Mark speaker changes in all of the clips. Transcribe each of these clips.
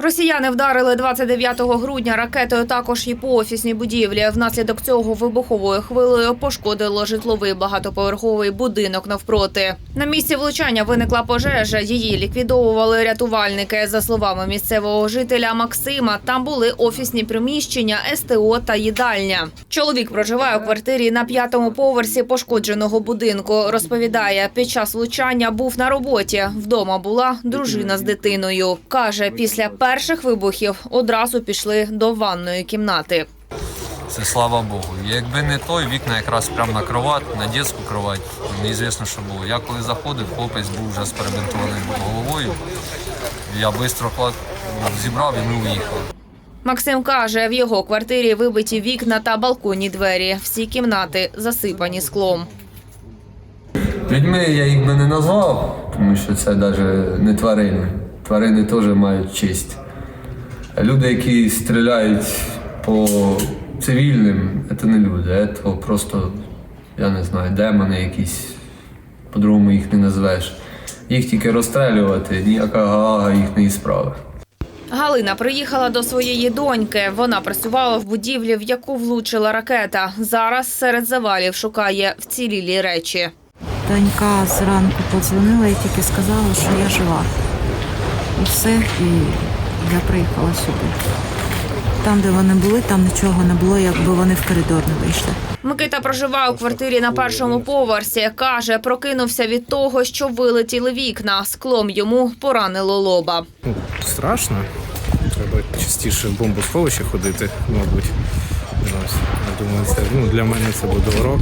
Speaker 1: Росіяни вдарили 29 грудня ракетою також і по офісній будівлі. Внаслідок цього вибуховою хвилею пошкодило житловий багатоповерховий будинок навпроти. На місці влучання виникла пожежа. Її ліквідовували рятувальники. За словами місцевого жителя Максима, там були офісні приміщення, СТО та їдальня. Чоловік проживає у квартирі на п'ятому поверсі пошкодженого будинку. Розповідає, під час влучання був на роботі. Вдома була дружина з дитиною. Каже, після перших вибухів одразу пішли до ванної кімнати.
Speaker 2: Це слава Богу. Якби не той, вікна якраз прямо на кровать, на дитячу кровать. Неізвісно, що було. Я коли заходив, хлопець був вже з перебинтованою головою. Я швидко зібрав і ми уїхали.
Speaker 1: Максим каже, в його квартирі вибиті вікна та балконні двері. Всі кімнати засипані склом.
Speaker 3: Людьми я їх би не назвав, тому що це навіть не тварини. Тварини теж мають честь. Люди, які стріляють по цивільним, це не люди, це просто, я не знаю, демони якісь, по-другому їх не назвеш. Їх тільки розстрелювати, ніяка галага їх не ісправить.
Speaker 1: Галина приїхала до своєї доньки. Вона працювала в будівлі, в яку влучила ракета. Зараз серед завалів шукає вцілілі речі.
Speaker 4: Донька зранку подзвонила і тільки сказала, що я жива. І все, і я приїхала сюди. Там, де вони були, там нічого не було, якби вони в коридор не вийшли.
Speaker 1: Микита проживає у квартирі на першому поверсі. Каже, прокинувся від того, що вилетіли вікна. Склом йому поранило лоба.
Speaker 5: Ну, страшно. Треба частіше в бомбосховище ходити, мабуть. Ось. Я думаю, це ну, для мене це буде урок,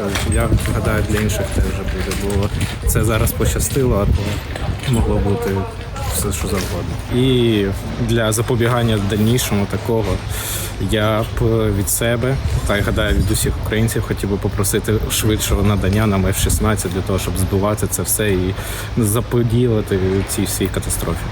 Speaker 5: але е, я гадаю, для інших теж буде. Бо це зараз пощастило, а то могло бути все, що завгодно. І для запобігання дальнішому такого я б від себе, та й гадаю від усіх українців, хотів би попросити швидшого надання нам F-16 для того, щоб збивати це все і заподілити цій всій катастрофі.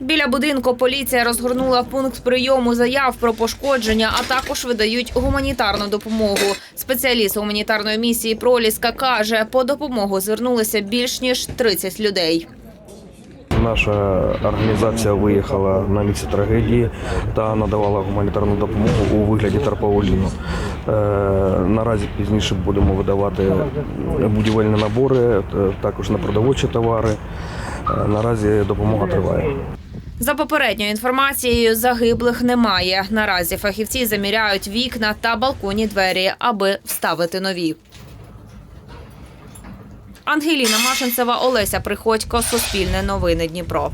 Speaker 1: Біля будинку поліція розгорнула пункт прийому заяв про пошкодження, а також видають гуманітарну допомогу. Спеціаліст гуманітарної місії Проліска каже, по допомогу звернулися більш ніж 30 людей.
Speaker 6: Наша організація виїхала на місце трагедії та надавала гуманітарну допомогу у вигляді тарпауліну. Е, наразі пізніше будемо видавати будівельні набори, е, також на продовольчі товари. Е, наразі допомога триває.
Speaker 1: За попередньою інформацією, загиблих немає. Наразі фахівці заміряють вікна та балконні двері, аби вставити нові. Ангеліна Машинцева, Олеся Приходько, Суспільне новини Дніпро.